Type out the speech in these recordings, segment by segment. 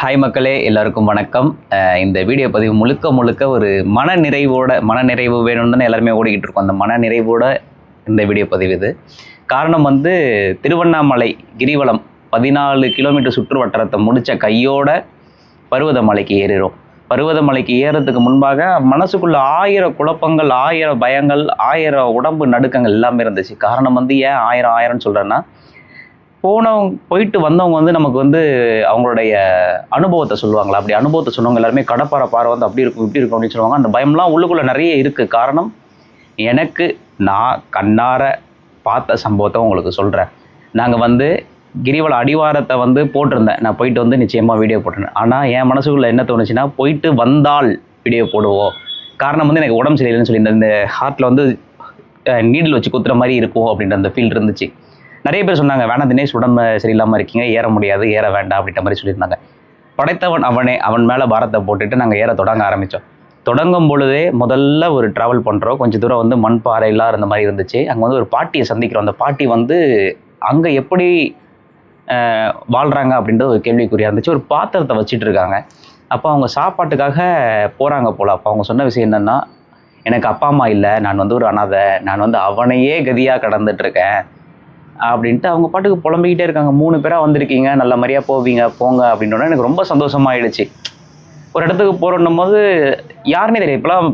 Hi மக்களே எல்லாருக்கும் வணக்கம். இந்த வீடியோ பதிவு முழுக்க முழுக்க ஒரு மன நிறைவோட மன நிறைவு வேணும்னு தானே எல்லாருமே ஓடிக்கிட்டு இருக்கோம். அந்த மன நிறைவோட இந்த வீடியோ பதிவு இது. காரணம் வந்து திருவண்ணாமலை கிரிவலம் பதினாலு கிலோமீட்டர் சுற்று வட்டாரத்தை முடித்த கையோட பருவதமலைக்கு ஏறிடும் பருவதமலைக்கு ஏறதுக்கு முன்பாக மனசுக்குள்ள ஆயிரம் குழப்பங்கள் ஆயிரம் பயங்கள் ஆயிரம் உடம்பு நடுக்கங்கள் எல்லாமே இருந்துச்சு. காரணம் வந்து ஏன் ஆயிரம் ஆயிரம்னு சொல்கிறேன்னா போனவங்க போயிட்டு வந்தவங்க வந்து நமக்கு வந்து அவங்களுடைய அனுபவத்தை சொல்லுவாங்களா? அப்படி அனுபவத்தை சொன்னவங்க எல்லாருமே கடப்பாறை பாறை வந்து அப்படி இருக்கும் இப்படி இருக்கும் அப்படின்னு சொல்லுவாங்க. அந்த பயம்லாம் உள்ளுக்குள்ளே நிறைய இருக்குது காரணம் எனக்கு நான் கண்ணார பார்த்த சம்பவத்தை உங்களுக்கு சொல்கிறேன் நாங்கள் வந்து கிரிவல அடிவாரத்தை வந்து போட்டிருந்தேன். நான் போயிட்டு வந்து நிச்சயமாக வீடியோ போட்டிருந்தேன். ஆனால் என் மனசுக்குள்ளே என்ன தோணுச்சுன்னா போயிட்டு வந்தால் வீடியோ போடுவோம். காரணம் வந்து எனக்கு உடம்பு சரியில்லைன்னு சொல்லி இந்த ஹார்ட்டில் வந்து நீடில் வச்சு குத்துற மாதிரி இருக்கும் அப்படின்ற அந்த ஃபீல் இருந்துச்சு. நிறைய பேர் சொன்னாங்க வேணாம் தினேஷ் உடம்பு சரியில்லாமல் இருக்கீங்க ஏற முடியாது ஏற வேண்டாம் அப்படின்ற மாதிரி சொல்லியிருந்தாங்க. படைத்தவன் அவனே அவன் மேலே பாரத்தை போட்டுட்டு நாங்கள் ஏற தொடங்க ஆரம்பித்தோம் தொடங்கும் பொழுதே முதல்ல ஒரு ட்ராவல் பண்ணுறோம் கொஞ்சம் தூரம் வந்து மண் பாறையெல்லாம் இருந்த மாதிரி இருந்துச்சு. அங்கே வந்து ஒரு பாட்டியை சந்திக்கிறோம். அந்த பாட்டி வந்து அங்கே எப்படி வாழ்கிறாங்க அப்படின்றது ஒரு கேள்விக்குறியாக இருந்துச்சு. ஒரு பாத்திரத்தை வச்சுட்டு இருக்காங்க. அப்போ அவங்க சாப்பாட்டுக்காக போகிறாங்க போல். அப்போ அவங்க சொன்ன விஷயம் என்னென்னா எனக்கு அப்பா அம்மா இல்லை. நான் வந்து ஒரு அனாதை. நான் வந்து அவனையே கதியாக கடந்துட்டுருக்கேன் அப்படின்ட்டு அவங்க பாட்டுக்கு புலம்பிக்கிட்டே இருக்காங்க. மூணு பேராக வந்திருக்கீங்க நல்ல மாதிரியா போவீங்க போங்க அப்படின்னோடனே எனக்கு ரொம்ப சந்தோஷமாயிடுச்சு. ஒரு இடத்துக்கு போகிறோன்னும் போது யாருனே தெரியாது. இப்போலாம்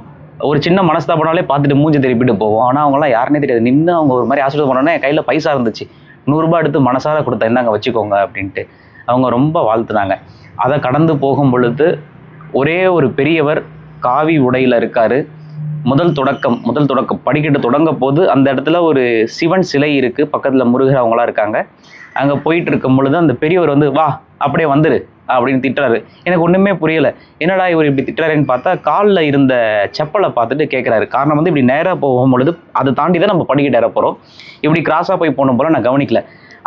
ஒரு சின்ன மனஸ்தாபனாலே பார்த்துட்டு மூஞ்சி திருப்பிட்டு போவோம். ஆனால் அவங்களாம் யாருனே தெரியாது. நின்று அவங்க ஒரு மாதிரி ஆசீர்வாதம் பண்ணோன்னே என் கையில் பைசா இருந்துச்சு. நூறுரூபா எடுத்து மனசார கொடுத்தா இந்தாங்க வச்சுக்கோங்க அப்படின்ட்டு அவங்க ரொம்ப வாழ்த்துனாங்க. அதை கடந்து போகும் பொழுது ஒரே ஒரு பெரியவர் காவி உடையில் இருக்காரு. முதல் தொடக்கம் முதல் தொடக்கம் படிக்கட்டு தொடங்க போது அந்த இடத்துல ஒரு சிவன் சிலை இருக்குது பக்கத்தில் முருகர் அவங்களாம் இருக்காங்க. அங்கே போயிட்டு இருக்கும் பொழுது அந்த பெரியவர் வந்து வா அப்படியே வந்துரு அப்படின்னு திட்டுறாரு. எனக்கு ஒன்றுமே புரியலை. என்னடா இவர் இப்படி திட்டுறாருன்னு பார்த்தா காலில் இருந்த செப்பலை பார்த்துட்டு கேட்குறாரு காரணம் வந்து இப்படி நேராக போகும் பொழுது அதை தாண்டி தான் நம்ம படிக்கட்டு ஏற போகிறோம் இப்படி கிராஸாக போய் போன போல நான் கவனிக்கல.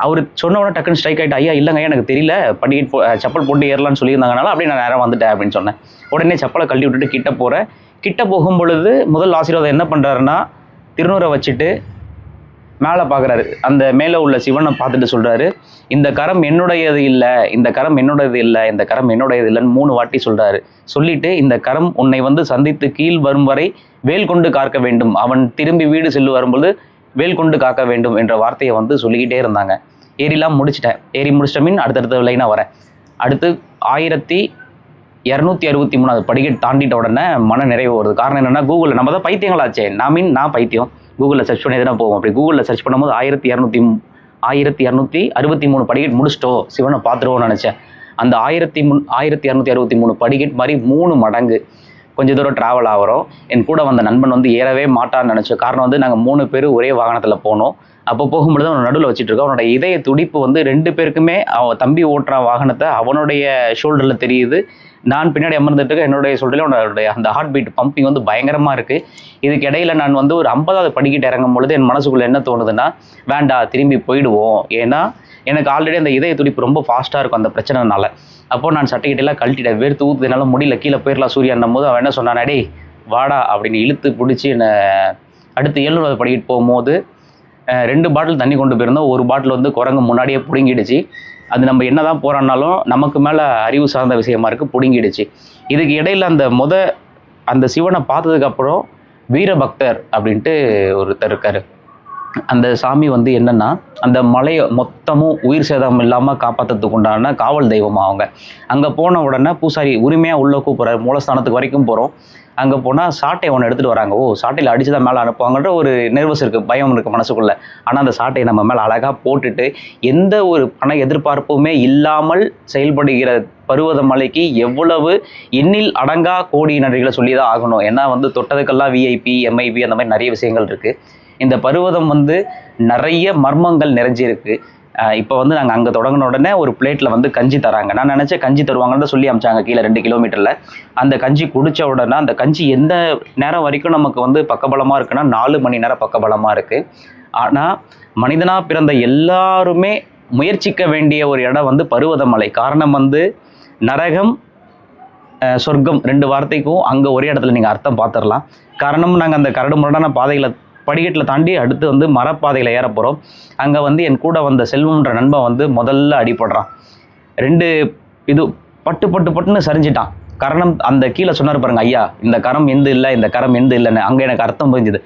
அவர் சொன்ன உடனே டக்குன்னு ஸ்ட்ரைக் ஆகிட்டு ஐயா இல்லைங்க எனக்கு தெரியல. படிக்கட் போ செப்பல் போட்டு ஏறலாம்னு சொல்லியிருந்தாங்கனால அப்படியே நான் நேரம் வந்துட்டேன் அப்படின்னு சொன்னேன். உடனே செப்பலை கழட்டி விட்டுட்டு கிட்ட போகிறேன் கிட்ட போகும் பொழுது முதல் ஆசீர்வாதம் என்ன பண்ணுறாருன்னா திருநூறை வச்சுட்டு மேலே பார்க்குறாரு. அந்த மேலே உள்ள சிவனை பார்த்துட்டு சொல்கிறாரு இந்த கரம் என்னுடையது இல்லை இந்த கரம் என்னுடையது இல்லை இந்த கரம் என்னுடையது இல்லைன்னு மூணு வாட்டி சொல்கிறாரு சொல்லிட்டு இந்த கரம் உன்னை வந்து சந்தித்து கீழ் வரும் வரை வேல் கொண்டு காக்க வேண்டும். அவன் திரும்பி வீடு செல்லு வரும்பொழுது வேல் கொண்டு காக்க வேண்டும் என்ற வார்த்தையை வந்து சொல்லிக்கிட்டே இருந்தாங்க. ஏறிலாம் முடிச்சிட்டேன். ஏறி முடிச்சிட்ட மீன் அடுத்தடுத்த லைனாக வரேன். அடுத்து ஆயிரத்தி இரநூத்தி அறுபத்தி மூணாவது படிக்கட்டு தாண்டிட்ட உடனே மன நிறைவு வருது. காரணம் என்னென்னா கூகுளில் நம்ம தான் பைத்தியங்களாச்சே. நான் மீன் நான் பைத்தியம். கூகுளில் சர்ச் பண்ணி தான் போவோம். அப்படி கூகுளில் சர்ச் பண்ணும்போது ஆயிரத்தி இரநூத்தி ஆயிரத்தி இரநூத்தி அறுபத்தி மூணு படிக்கட் முடிச்சிட்டோம் சிவனை பார்த்துருவோம்னு நினச்சேன். அந்த ஆயிரத்தி முன் ஆயிரத்தி இரநூத்தி அறுபத்தி மூணு படிக்கட் மாதிரி மூணு மடங்கு கொஞ்சம் தூரம் ட்ராவல் ஆகிறோம். என் கூட வந்த நண்பன் வந்து ஏறவே மாட்டான்னு நினச்சோம். காரணம் வந்து நாங்கள் மூணு பேர் ஒரே வாகனத்தில் போனோம். அப்போ போகும்பொழுது அவன் நடுவில் வச்சுட்டு இருக்கோம் அவனோட இதய துடிப்பு வந்து ரெண்டு பேருக்குமே அவன் தம்பி ஓட்டுற வாகனத்தை அவனுடைய ஷோல்டரில் தெரியுது. நான் பின்னாடி அமர்ந்துட்டு இருக்க என்னுடைய ஷோல்டரில் அவனுடைய அந்த ஹார்ட் பீட் பம்பிங் வந்து பயங்கரமாக இருக்குது இதுக்கு இடையில நான் வந்து ஒரு ஐம்பதாவது படிக்கிட்டு இறங்கும் பொழுது என் மனசுக்குள்ளே என்ன தோணுதுன்னா வேண்டா திரும்பி போயிடுவோம். ஏன்னா எனக்கு ஆல்ரெடி அந்த இதய துடிப்பு ரொம்ப ஃபாஸ்ட்டாக இருக்கும் அந்த பிரச்சனைனால. அப்போ நான் சட்டைக்கிட்டெல்லாம் கழட்டிட்டேன். வேர்த்து ஊற்றுனால முடியல. கீழே போயிடலாம் சூர்யான்னும் போது அவன் என்ன சொன்னான் டேய் வாடா அப்படின்னு இழுத்து பிடிச்சி என்னை அடுத்து எழுநூறு படிக்கிட்டு போகும்போது ரெண்டு பாட்டில் தண்ணி கொண்டு போயிருந்தோம். ஒரு பாட்டில் வந்து குரங்கு முன்னாடியே பிடுங்கிடுச்சு. அது நம்ம என்ன தான் போராடினாலும் நமக்கு மேலே அறிவு சார்ந்த விஷயமா இருக்குது பிடுங்கிடுச்சு. இதுக்கு இடையில அந்த முத அந்த சிவனை பார்த்ததுக்கப்புறம் வீரபக்தர் அப்படின்ட்டு ஒருத்தர் இருக்கார். அந்த சாமி வந்து என்னென்னா அந்த மலையை மொத்தமும் உயிர் சேதம் இல்லாமல் காப்பாற்றுறதுக்கு உண்டான காவல் தெய்வமாக அவங்க. அங்கே போன உடனே பூசாரி உரிமையாக உள்ளே கூப்பிட்றாரு. மூலஸ்தானத்துக்கு வரைக்கும் போகிறோம் அங்கே போனால் சாட்டை ஒன்று எடுத்துகிட்டு வராங்க. ஓ சாட்டையில் அடித்து தான் மேலே அனுப்புவாங்கன்ற ஒரு நெர்வஸ் இருக்குது பயம் இருக்குது மனசுக்குள்ளே. ஆனால் அந்த சாட்டையை நம்ம மேலே அழகாக போட்டுட்டு எந்த ஒரு பண எதிர்பார்ப்புமே இல்லாமல் செயல்படுகிற பருவத மலைக்கு எவ்வளவு எண்ணில் அடங்கா கோடி நன்றிகளை சொல்லி தான் ஆகணும். ஏன்னா வந்து தொட்டதுக்கெல்லாம் விஐபி எம்ஐபி அந்த மாதிரி நிறைய விஷயங்கள் இருக்குது இந்த பருவதம் வந்து நிறைய மர்மங்கள் நிறைஞ்சிருக்கு. இப்போ வந்து நாங்கள் அங்கே தொடங்கின உடனே ஒரு பிளேட்டில் வந்து கஞ்சி தராங்க. நான் நினச்சேன் கஞ்சி தருவாங்கன்னு சொல்லி அமிச்சாங்க கீழே ரெண்டு கிலோமீட்டரில். அந்த கஞ்சி குடித்த உடனே அந்த கஞ்சி எந்த நேரம் வரைக்கும் நமக்கு வந்து பக்கபலமாக இருக்குன்னா நாலு மணி நேரம் பக்கபலமாக இருக்குது ஆனால் மனிதனாக பிறந்த எல்லாருமே முயற்சிக்க வேண்டிய ஒரு இடம் வந்து பருவதமலை காரணம் வந்து நரகம் சொர்க்கம் ரெண்டு வார்த்தைக்கும் அங்கே ஒரே இடத்துல நீங்கள் அர்த்தம் பார்த்துடலாம் காரணம் நாங்கள் அந்த கரடு முரடான பாதைகளை படிக்கட்டில் தாண்டி அடுத்து வந்து மரப்பாதையில் ஏற போகிறோம் அங்கே வந்து என் கூட வந்த செல்வம்ன்ற நண்பன் வந்து முதல்ல அடிபடுறான். ரெண்டு இது பட்டு பட்டு பட்டுன்னு சரிஞ்சிட்டான். கரணம் அந்த கீழே சொன்னார் பாருங்க ஐயா இந்த கரம் எந்து இல்லை இந்த கரம் எந்து இல்லைன்னு. அங்கே எனக்கு அர்த்தம் புரிஞ்சுது.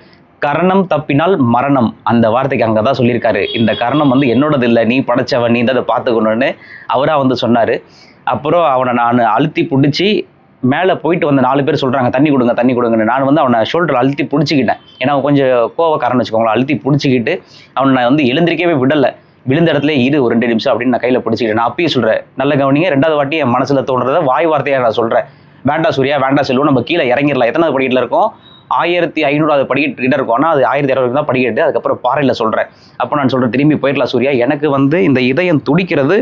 கரணம் தப்பினால் மரணம். அந்த வார்த்தைக்கு அங்கே தான் சொல்லியிருக்காரு. இந்த கரணம் வந்து என்னோடது இல்லை நீ படைச்சவன் நீ தான் அதை பார்த்துக்கணும்னு அவராக வந்து சொன்னார். அப்புறம் அவனை நான் அழுத்தி பிடிச்சி மேலே போயிட்டு வந்த நாலு பேர் சொல்கிறாங்க தண்ணி கொடுங்க தண்ணி கொடுங்கன்னு. நான் வந்து அவனை ஷோல்டர் அழுத்தி பிடிச்சிக்கிட்டேன். ஏன்னா கொஞ்சம் கோவக்காரன்னு வச்சுக்கோங்களேன். அழுத்தி பிடிச்சிக்கிட்டு அவனை நான் வந்து எழுந்திருக்கவே விடலை. விழுந்த இடத்துல இரு ஒரு ரெண்டு நிமிஷம் அப்படின்னு நான் கையில் பிடிச்சிக்கிட்டேன். நான் அப்பயும் சொல்கிறேன் நல்ல கவனிங்க. ரெண்டாவது வாட்டி என் மனசில் தோன்றதை வாய் வார்த்தையாக நான் சொல்கிறேன் வேண்டாம் சூர்யா வேண்டா செல்வம். நம்ம கீழே இறங்கிடலாம். எத்தனாவது படிக்கட்டில் இருக்கோம்? ஆயிரத்தி ஐநூறாவது படிக்கட்டு கிட்ட இருக்கும். ஆனால் அது ஆயிரத்தி இரநூறு தான் படிக்கட்டு. அதுக்கப்புறம் பாறையில் சொல்கிறேன் அப்போ நான் சொல்கிறேன் திரும்பி போயிடலாம் சூர்யா. எனக்கு வந்து இந்த இதயம் துடிக்கிறது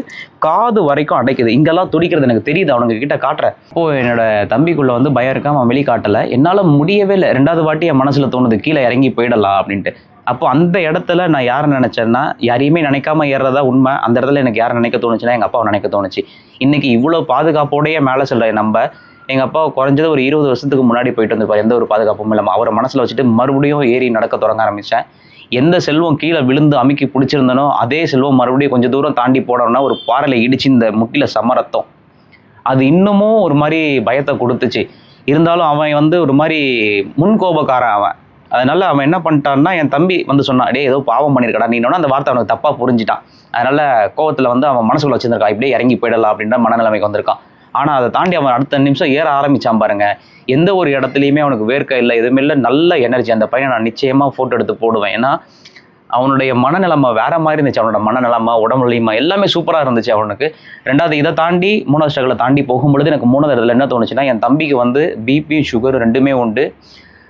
காது வரைக்கும் அடைக்குது. இங்கெல்லாம் துடிக்கிறது எனக்கு தெரியுது. அவனுங்க கிட்ட காட்டுறேன். இப்போ என்னோட தம்பிக்குள்ள வந்து பயம் இருக்காம அவன் வெளி காட்டலை என்னால் முடியவே இல்லை. ரெண்டாவது வாட்டி என் மனசில் தோணுது. கீழே இறங்கி போயிடலாம். அப்படின்ட்டு. அப்போ அந்த இடத்துல நான் யாரை நினச்சேன்னா யாரையுமே நினைக்காம ஏறுறதா உண்மை. அந்த இடத்துல எனக்கு யாரை நினைக்க தோணுச்சுன்னா எங்கள் அப்பாவை நினைக்க தோணுச்சு. இன்றைக்கி இவ்வளோ பாதுகாப்போடையே மேலே சொல்கிறேன் நம்ம எங்கள் அப்பா குறைஞ்சது ஒரு இருபது வருஷத்துக்கு முன்னாடி போயிட்டு வந்திருப்பார். எந்த ஒரு பாதுகாப்பும் இல்லாமல் அவரை மனசில் வச்சுட்டு மறுபடியும் ஏறி நடக்க தொடங்க ஆரம்பித்தேன் எந்த செல்வம் கீழே விழுந்து அமைக்கி பிடிச்சிருந்தனோ அதே செல்வம் மறுபடியும் கொஞ்சம் தூரம் தாண்டி போனோம்னா ஒரு பாறையில் இடிச்சு இந்த முட்டியில் சமரத்தம் அது இன்னமும் ஒரு மாதிரி பயத்தை கொடுத்துச்சு. இருந்தாலும் அவன் வந்து ஒரு மாதிரி முன்கோபக்காரன் அவன். அதனால அவன் என்ன பண்ணிட்டான்னா என் தம்பி வந்து சொன்னான் டேய் ஏதோ பாவம் பண்ணியிருக்கடா நீ அந்த வார்த்தை அவனுக்கு தப்பாக புரிஞ்சிட்டான். அதனால கோவத்தில் வந்து அவன் மனசுக்குள்ள வச்சிருந்திருக்கான். இப்படியே இறங்கி போயிடலாம் அப்படின்ற மனநிலைமைக்கு வந்திருக்கான். ஆனால் அதை தாண்டி அவன் அடுத்த நிமிஷம் ஏற ஆரம்பிச்சான் பாருங்க. எந்த ஒரு இடத்துலையுமே அவனுக்கு வேர்க்க இல்லை. எதுவுமே இல்லை நல்ல எனர்ஜி அந்த பையனை நான் நிச்சயமாக ஃபோட்டோ எடுத்து போடுவேன். ஏன்னா அவனுடைய மனநிலைமை வேற மாதிரி இருந்துச்சு. அவனோட மனநிலைமை உடம்பு எல்லாமே சூப்பராக இருந்துச்சு அவனுக்கு. ரெண்டாவது இதை தாண்டி மூணாவது ஸ்டெகில் தாண்டி போகும்பொழுது எனக்கு மூணாவது இடத்துல என்ன தோணுச்சுன்னா என் தம்பிக்கு வந்து பிபி சுகர் ரெண்டுமே உண்டு.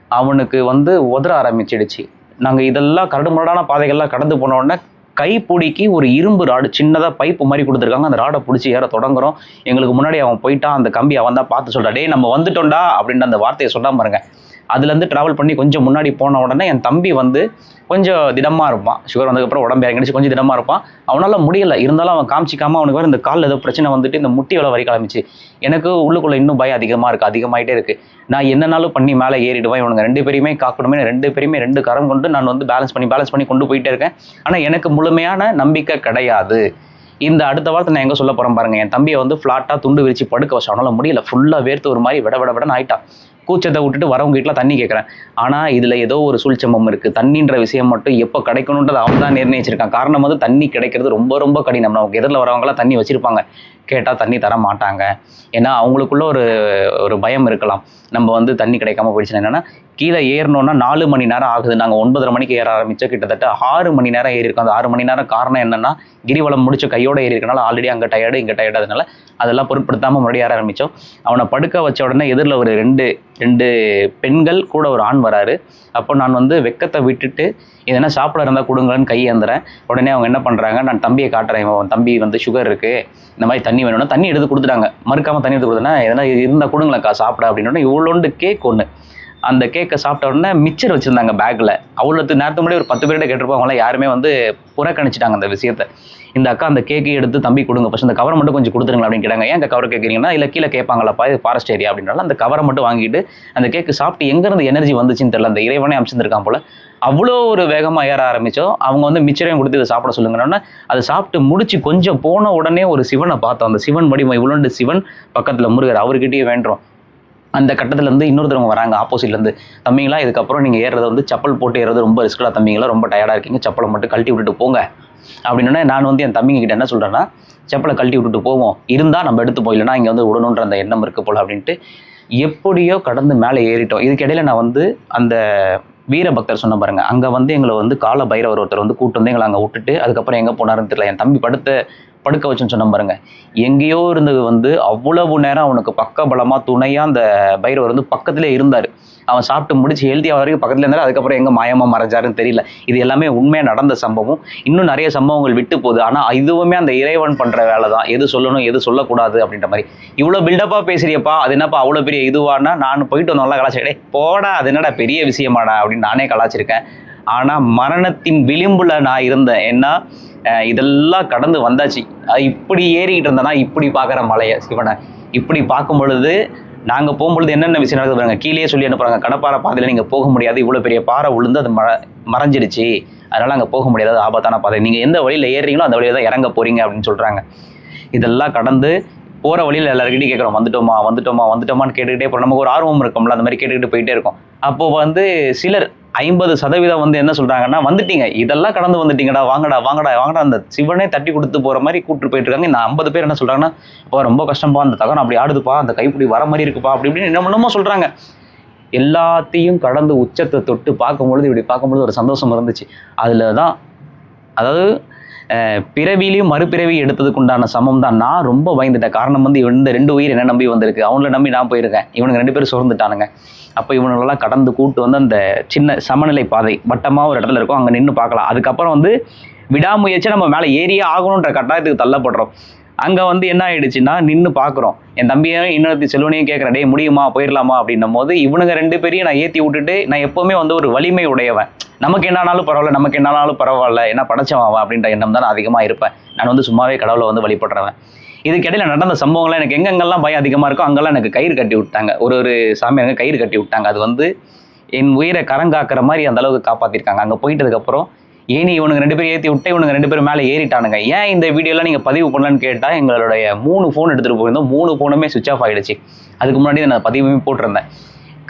அவனுக்கு வந்து உதற ஆரம்பிச்சிடுச்சு. நாங்கள் இதெல்லாம் கரடு முரடான பாதைகள்லாம் கடந்து போன உடனே கைப்பிடிக்கு ஒரு இரும்பு ராடு சின்னதாக பைப்பு மாதிரி கொடுத்துருக்காங்க. அந்த ராடை பிடிச்சி ஏற தொடங்குறோம். எங்களுக்கு முன்னாடி அவன் போயிட்டான். அந்த கம்பி அவன் தான் பார்த்து சொல்கிறா டே நம்ம வந்துட்டோம்டா அப்படின்ற அந்த வார்த்தையை சொல்லாமல் பாருங்க. அதுலேருந்து ட்ராவல் பண்ணி கொஞ்சம் முன்னாடி போன உடனே என் தம்பி வந்து கொஞ்சம் திடமாக இருப்பான். சுகர் வந்ததுக்கப்புறம் உடம்பு இறங்கிடுச்சு கொஞ்சம் திடமாக இருப்பான். அவனால் முடியல. இருந்தாலும் அவன் காமிச்சிக்காமல் அவனுக்கு வேறு இந்த காலில் ஏதோ பிரச்சனை வந்துட்டு இந்த முட்டி வேலை வரி கிளம்பிச்சு. எனக்கு உள்ளுக்குள்ளே இன்னும் பயம் அதிகமாக இருக்குது அதிகமாகிட்டே இருக்குது நான் என்னனாலும் பண்ணி மேலே ஏறிடுவேன். இவனுங்க ரெண்டு பேரையுமே காக்கணுமே ரெண்டு பேருமே ரெண்டு கரம் கொண்டு நான் வந்து பேலன்ஸ் பண்ணி பேலன்ஸ் பண்ணி கொண்டு போயிட்டே இருக்கேன். ஆனால் எனக்கு முழுமையான நம்பிக்கை கிடையாது. இந்த அடுத்த வாரத்தை நான் எங்கே சொல்ல போகிறேன் பாருங்கள் என் தம்பியை வந்து ஃப்ளாட்டாக துண்டு விரிச்சு படுக்க வச்சு அவனால் முடியல. ஃபுல்லாக வேர்த்து ஒரு மாதிரி விட விட விடன்னு ஆயிட்டான். கூச்சத்தை விட்டுட்டு வரவங்க வீட்டில் தண்ணி கேட்குறேன் ஆனால் இதில் ஏதோ ஒரு சூழ்ச்சம்பம் இருக்குது தண்ணின்ற விஷயம் மட்டும் எப்போ கிடைக்கணுன்றது அவன் தான் நிர்ணயிச்சிருக்கான். காரணம் வந்து தண்ணி கிடைக்கிறது ரொம்ப ரொம்ப கடினம். நமக்கு எதிரில் வரவங்களாம் தண்ணி வச்சுருப்பாங்க. கேட்டால் தண்ணி தர மாட்டாங்க. ஏன்னா அவங்களுக்குள்ள ஒரு ஒரு பயம் இருக்கலாம். நம்ம வந்து தண்ணி கிடைக்காம போயிடுச்சுன்னா என்னென்னா கீழே ஏறணும்னா நாலு மணி நேரம் ஆகுது. நாங்கள் ஒன்பதரை மணிக்கு ஏற ஆரம்பித்தோம் கிட்டத்தட்ட ஆறு மணி நேரம் ஏறி இருக்கோம். அந்த ஆறு மணி நேரம் காரணம் என்னன்னா கிரிவலம் முடிச்சு கையோட ஏறியிருக்கனால ஆல்ரெடி அங்கே டயர்டு இங்கே டயர்டு அதனால அதெல்லாம் பொருட்படுத்தாமல் மறுபடியும் ஏற ஆரம்பித்தோம் அவனை படுக்க வச்ச உடனே எதிரில் ஒரு ரெண்டு ரெண்டு பெண்கள் கூட ஒரு ஆண் வராரு. அப்போ நான் வந்து வெக்கத்தை விட்டுட்டு எதனா சாப்பிட இருந்தால் கொடுங்கன்னு கை ஏந்துறேன். உடனே அவங்க என்ன பண்ணுறாங்க நான் தம்பியை காட்டுறேன். அவன் தம்பி வந்து சுகர் இருக்குது இந்த மாதிரி தண்ணி தண்ணி வேணும்னா தண்ணி எடுத்து கொடுத்துட்டாங்க. மறுக்காம தண்ணி எடுத்து கொடுத்தனா எதனா இருந்தால் கொடுங்களேன்க்கா சாப்பிட அப்படின்னு இவ்வளோண்டு கேக் ஒன்று அந்த கேக்கை சாப்பிட்ட உடனே மிச்சர் வச்சுருந்தாங்க பேக்கில் அவ்வளோ நேரத்துக்கு முன்னாடி ஒரு பத்து பேர்கிட்ட கேட்டிருப்போம். அவங்களாம் யாருமே வந்து புறக்கணிச்சிட்டாங்க அந்த விஷயத்த. இந்த அக்கா அந்த கேக்கை எடுத்து தம்பி கொடுங்க. ஃபஸ்ட் அந்த கவரை மட்டும் கொஞ்சம் கொடுத்துருங்க அப்படின்னு கேட்டாங்க. ஏன் கவர் கேட்குறீங்கன்னா இல்லை கீழே கேட்பாங்களாப்பா இது ஃபாரஸ்ட் ஏரியா அப்படின்னால அந்த கவரை மட்டும் வாங்கிட்டு அந்த கேக்கு சாப்பிட்டு எங்கேருந்து எனர்ஜி வந்துச்சுன்னு தெரியல. அந்த இறைவனே அமைச்சிருந்துருக்கான் போல. அவ்வளோ ஒரு வேகமாக ஏற ஆரம்பித்தோம் அவங்க வந்து மிச்சரையும் கொடுத்து இதை சாப்பிட சொல்லுங்கன்னா அதை சாப்பிட்டு முடிச்சு கொஞ்சம் போன உடனே ஒரு சிவனை பார்த்தோம். அந்த சிவன் வடிவம் இவ்வளோண்டு சிவன் பக்கத்தில் முருகர் அவர்கிட்டயே வேண்டோம் அந்த கட்டத்துலேருந்து இன்னொருத்தவங்க வராங்க ஆப்போசிட்லேருந்து தம்பிங்களா இதுக்கப்புறம் நீங்கள் ஏறுறது வந்து செப்பல் போட்டு ஏறது ரொம்ப ரிஸ்க்கடாக தம்பிங்களா ரொம்ப டயர்டாக இருக்கீங்க செப்பலை மட்டும் கழட்டி விட்டுட்டு போங்க. அப்படின்னா நான் வந்து என் தம்பிங்க கிட்ட என்ன சொல்கிறேன்னா செப்பலை கழட்டி விட்டுட்டு போவோம். இருந்தால் நம்ம எடுத்து போயிடலனா இங்கே வந்து விடணுன்ற அந்த எண்ணம் இருக்குது போல் அப்படின்ட்டு எப்படியோ கடந்து மேலே ஏறிட்டோம். இதுக்கிடையில் நான் வந்து அந்த வீரபக்தர் சொன்ன பாருங்க அங்கே வந்து எங்களை வந்து கால பைரவர் ஒருத்தர் வந்து கூட்டு வந்து எங்களை அங்கே விட்டுட்டு அதுக்கப்புறம் எங்கே போனாருன்னு தெரியல. என் தம்பி படுத்த படுக்க வச்சுன்னு சொன்ன பாருங்க. எங்கேயோ இருந்தது வந்து அவ்வளவு நேரம் அவனுக்கு பக்க பலமாக துணையாக அந்த பைரவர் வந்து பக்கத்திலே இருந்தார். அவன் சாப்பிட்டு முடிச்சு ஹெல்த்தியாக வரைக்கும் பக்கத்தில் இருந்தாரு. அதுக்கப்புறம் எங்கே மாயமாக மறைஞ்சாருன்னு தெரியல. இது எல்லாமே உண்மையாக நடந்த சம்பவம். இன்னும் நிறைய சம்பவங்கள் விட்டு போகுது. ஆனால் இதுவுமே அந்த இறைவன் பண்ணுற வேலை தான் எது சொல்லணும் எது சொல்லக்கூடாது அப்படின்ற மாதிரி. இவ்வளோ பில்டப்பாக பேசுறியப்பா. அது என்னப்பா அவ்வளோ பெரிய இதுவானா? நான் போயிட்டு வந்தோம் நல்லா கலாச்சிட்டே போடா. அது என்னடா பெரிய விஷயமாடா அப்படின்னு நானே கலாச்சிருக்கேன். ஆனால் மரணத்தின் விளிம்புல நான் இருந்தேன் ஏன்னா இதெல்லாம் கடந்து வந்தாச்சு. இப்படி ஏறிக்கிட்டு இருந்தேன்னா இப்படி பார்க்குற மலையை சிவனை. இப்படி பார்க்கும் பொழுது நாங்கள் போகும்பொழுது என்னென்ன விஷயம் நடக்குது பாருங்க. கீழே சொல்லி அனுப்புகிறாங்க கடப்பாறை பாதையில் நீங்கள் போக முடியாது. இவ்வளோ பெரிய பாறை விழுந்து அது ம மறைஞ்சிடுச்சு. அதனால் அங்கே போக முடியாது. ஆபத்தான பாதை. நீங்கள் எந்த வழியில் ஏறுறீங்களோ அந்த வழியில் தான் இறங்க போகிறீங்க அப்படின்னு சொல்கிறாங்க இதெல்லாம் கடந்து போகிற வழியில் எல்லாருக்கிட்டையும் கேட்குறோம். வந்துட்டோமா வந்துட்டோமா வந்துட்டோமான்னு கேட்டுக்கிட்டே போகிறோம் நமக்கு ஒரு ஆர்வம் இருக்கும்ல அந்த மாதிரி கேட்டுக்கிட்டு போயிட்டே இருக்கோம். அப்போது வந்து சிலர் ஐம்பது சதவீதம் வந்து என்ன சொல்கிறாங்கன்னா வந்துட்டீங்க. இதெல்லாம் கடந்து வந்துட்டீங்கடா. வாங்கடா வாங்கடா வாங்கடா. அந்த சிவனே தட்டி கொடுத்து போகிற மாதிரி கூட்டு போயிட்டு இருக்காங்க. இந்த ஐம்பது பேர் என்ன சொல்கிறாங்கன்னா இப்போ ரொம்ப கஷ்டம்பா. அந்த தகவல் அப்படி ஆடுதுப்பா. அந்த கைப்பிடி வர மாதிரி இருக்குப்பா. அப்படி இப்படின்னு என்ன என்னமோ சொல்கிறாங்க எல்லாத்தையும் கடந்து உச்சத்தை தொட்டு பார்க்கும்பொழுது இப்படி பார்க்கும்பொழுது ஒரு சந்தோஷம் இருந்துச்சு. அதில் தான் அதாவது பிறவிலையும் மறுபிறவி எடுத்ததுக்கு உண்டான சமம் தான். நான் ரொம்ப பயந்துட்டேன். காரணம் வந்து இந்த ரெண்டு உயிர் என்ன நம்பி வந்திருக்கு. அவங்கள நம்பி நான் போயிருக்கேன். இவனுக்கு ரெண்டு பேரும் சோர்ந்துட்டானுங்க. அப்போ இவனுங்களெல்லாம் கடந்து கூட்டு வந்து அந்த சின்ன சமநிலை பாதை வட்டமாக ஒரு இடத்துல இருக்கும். அங்கே நின்று பார்க்கலாம். அதுக்கப்புறம் வந்து விடாமுயற்சியாக நம்ம மேலே ஏறியே ஆகணுன்ற கட்டாயத்துக்கு தள்ளப்படுறோம். அங்கே வந்து என்ன ஆயிடுச்சுன்னா நின்று பார்க்குறோம் என் தம்பியும் இன்னொருத்தி செல்வனையும் கேட்குறேன் டே முடியுமா? போயிடலாமா? அப்படின்னும் போது இவனுங்க ரெண்டு பேரையும் நான் ஏற்றி விட்டுட்டு நான் எப்போவுமே வந்து ஒரு வலிமை உடையவன். நமக்கு என்னானாலும் பரவாயில்ல நமக்கு என்னானாலும் பரவாயில்ல என்ன படைச்சவன் அவன் அப்படின்ற எண்ணம் தான் நான் அதிகமாக இருப்பேன். நான் வந்து சும்மாவே கடவுளை வந்து வழிபடுறவன். இதுக்கிடையில நடந்த சம்பவங்கள்லாம் எனக்கு எங்கெங்கெல்லாம் பயம் அதிகமாக இருக்கோ அங்கெல்லாம் எனக்கு கயிறு கட்டி விட்டாங்க. ஒரு ஒரு சாமியாங்க கயிறு கட்டி விட்டாங்க. அது வந்து என் உயிரை கரங்காக்குற மாதிரி அந்த அளவுக்கு காப்பாற்றிருக்காங்க அங்கே போயிட்டதுக்கப்புறம் ஏனி இவனுங்க ரெண்டு பேரும் ஏற்றி விட்டு இவனுங்க ரெண்டு பேரும் மேலே ஏறிட்டானுங்க. ஏன் இந்த வீடியோலாம் நீங்கள் பதிவு பண்ணலன்னு கேட்டால் எங்களுடைய மூணு ஃபோன் எடுத்துகிட்டு போயிருந்தோம். மூணு ஃபோனுமே சுவிச் ஆஃப் ஆகிடுச்சு அதுக்கு முன்னாடி நான் பதிவுமே போட்டிருந்தேன்.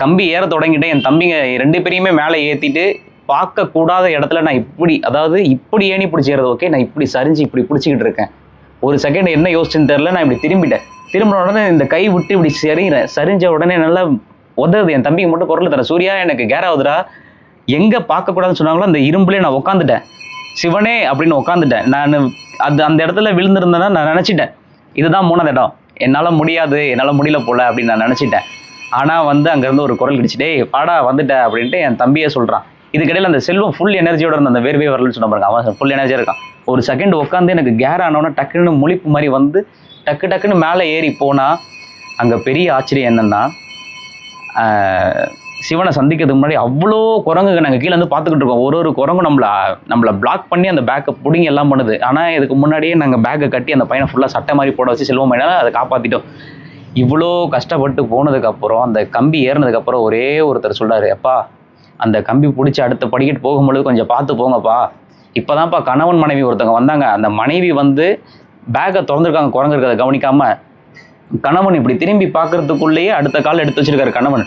கம்பி ஏற தொடங்கிட்டு என் தம்பிங்க ரெண்டு பேரையுமே மேலே ஏற்றிட்டு பார்க்கக்கூடாத இடத்துல நான் இப்படி அதாவது இப்படி ஏணி பிடிச்சிக்கிறது ஓகே நான் இப்படி சரிஞ்சு இப்படி பிடிச்சிக்கிட்டு இருக்கேன். ஒரு செகண்ட் என்ன யோசிச்சுன்னு தெரில நான் இப்படி திரும்பிட்டேன். திரும்பின உடனே இந்த கை விட்டு இப்படி சரிகிறேன் சரிஞ்ச உடனே நல்லா உதவுது என் தம்பிக்கு மட்டும் குரல் தரேன். சூர்யா எனக்கு கேர் எங்கே பார்க்கக்கூடாதுன்னு சொன்னாங்களோ அந்த இரும்புலேயே நான் உட்காந்துட்டேன் சிவனே அப்படின்னு உட்காந்துட்டேன் நான் அது அந்த இடத்துல விழுந்திருந்தேன்னா நான் நினச்சிட்டேன். இதுதான் மூணாவது இடம். என்னால் முடியாது என்னால் முடியல போல அப்படின்னு நான் நினச்சிட்டேன். ஆனால் வந்து அங்கேருந்து ஒரு குரல் கிடிச்சு டேய் பாடா வந்துட்டேன் அப்படின்ட்டு என் தம்பியே சொல்கிறான் இதுக்கிடையில் அந்த செல்வம் ஃபுல் எனர்ஜியோட இருந்த அந்த வேர்வே வரலன்னு சொன்ன பாருங்க. அவன் ஃபுல் எனர்ஜியாக இருக்கான். ஒரு செகண்ட் உட்காந்து எனக்கு கேர் ஆனவொன்னே டக்குன்னு முழிப்பு மாதிரி வந்து டக்கு டக்குன்னு மேலே ஏறி போனால் அங்கே பெரிய ஆச்சரியம் என்னென்னா சிவனை சந்திக்கிறதுக்கு முன்னாடி அவ்வளோ குரங்குங்க நாங்கள் கீழே வந்து பார்த்துக்கிட்டு இருக்கோம். ஒரு ஒரு குரங்கும் நம்மளை நம்மளை பிளாக் பண்ணி அந்த பேக்கை பிடிங்கி எல்லாம் பண்ணுது. ஆனால் இதுக்கு முன்னாடியே நாங்கள் பேக்கை கட்டி அந்த பையனை ஃபுல்லாக சட்டை மாதிரி போட வச்சு செல்வம். பையனால அதை காப்பாற்றிட்டோம் இவ்வளோ கஷ்டப்பட்டு போனதுக்கப்புறம் அந்த கம்பி ஏறினதுக்கப்புறம் ஒரே ஒருத்தர் சொல்கிறார் அப்பா அந்த கம்பி பிடிச்சி அடுத்த படிக்கட்டு போகும்பொழுது கொஞ்சம் பார்த்து போங்கப்பா. இப்போதான்ப்பா கணவன் மனைவி ஒருத்தவங்க வந்தாங்க. அந்த மனைவி வந்து பேக்கை திறந்துருக்காங்க. குரங்கு இருக்கிறத கவனிக்காமல் கணவன் இப்படி திரும்பி பார்க்கறதுக்குள்ளேயே அடுத்த கால் எடுத்து வச்சிருக்காரு கணவன்.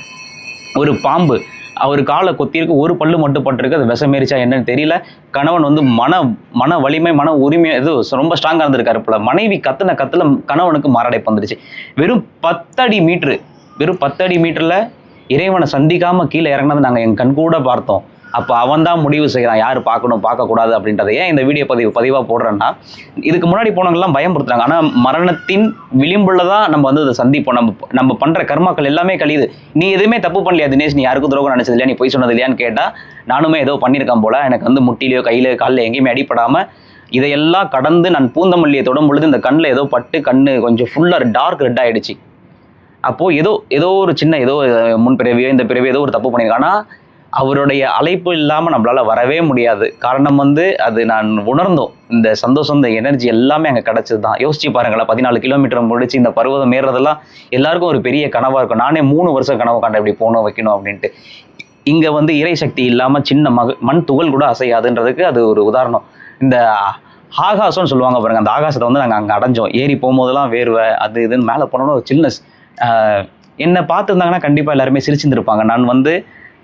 ஒரு பாம்பு. அவர் காலை கொத்தியிருக்கு ஒரு பல்லு மட்டும் பட்டிருக்கு அது விஷமேறிச்சா என்னன்னு தெரியல. கணவன் வந்து மன மன வலிமை மன உரிமை இது ரொம்ப ஸ்ட்ராங்காக இருந்திருக்காரு போல. மனைவி கத்துன கத்துல கணவனுக்கு மாரடைப்பு வந்துருச்சு வெறும் பத்தடி மீட்ரு வெறும் பத்தடி மீட்டரில் இறைவனை சந்திக்காமல் கீழே இறங்கினது நாங்கள் என் கண் கூட பார்த்தோம். அப்போ அவன் தான் முடிவு செய்கிறான் யார் பார்க்கணும் பார்க்கக்கூடாது அப்படின்றத ஏன் இந்த வீடியோ பதிவு பதிவாக போடுறேன்னா இதுக்கு முன்னாடி போனவங்கலாம் பயமுறுத்துறாங்க. ஆனால் மரணத்தின் விளிம்புல தான் நம்ம வந்து அதை சந்திப்போம். நம்ம நம்ம பண்ணுற கர்மாக்கள் எல்லாமே கழியுது. நீ எதுவுமே தப்பு பண்ணலையா தினேஷ்? நீ யாருக்கும் துரோகம் நினச்சது இல்லையா? நீ போய் சொன்னது இல்லையான்னு கேட்டால் நானுமே ஏதோ பண்ணியிருக்கேன் போல. எனக்கு வந்து முட்டிலையோ கையில காலில் எங்கேயுமே அடிப்படாமல் இதையெல்லாம் கடந்து நான் பூந்தமல்லியை தொடும் பொழுது இந்த கண்ணில் ஏதோ பட்டு கண்ணு கொஞ்சம் ஃபுல்லாக டார்க் ரெட் ஆகிடுச்சு அப்போது ஏதோ ஏதோ ஒரு சின்ன ஏதோ முன் பிறவியோ இந்த பிறவியோ ஏதோ ஒரு தப்பு பண்ணியிருக்கேன். ஆனால் அவருடைய அழைப்பு இல்லாமல் நம்மளால் வரவே முடியாது. காரணம் வந்து அது நான் உணர்ந்தோம். இந்த சந்தோஷம் இந்த எனர்ஜி எல்லாமே அங்கே கிடச்சது தான் யோசிச்சு பாருங்களேன் பதினாலு கிலோமீட்டர் முடிச்சு இந்த பருவதம் ஏறுறதெல்லாம் எல்லாருக்கும் ஒரு பெரிய கனவாக இருக்கும். நானே மூணு வருஷம் கனவு காண்ட இப்படி போகணும் வைக்கணும் அப்படின்ட்டு. இங்கே வந்து இறை சக்தி இல்லாமல் சின்ன மக மண் துகள் கூட அசையாதுன்றதுக்கு அது ஒரு உதாரணம். இந்த ஆகாசம்னு சொல்லுவாங்க பாருங்க அந்த ஆகாசத்தை வந்து நாங்கள் அங்கே அடைஞ்சோம். ஏறி போகும்போதெல்லாம் வேர்வை அது இதுன்னு மேலே போனோன்னு ஒரு சில்னஸ் என்னை பார்த்துருந்தாங்கன்னா கண்டிப்பாக எல்லாருமே சிரிச்சிருந்துருப்பாங்க. நான் வந்து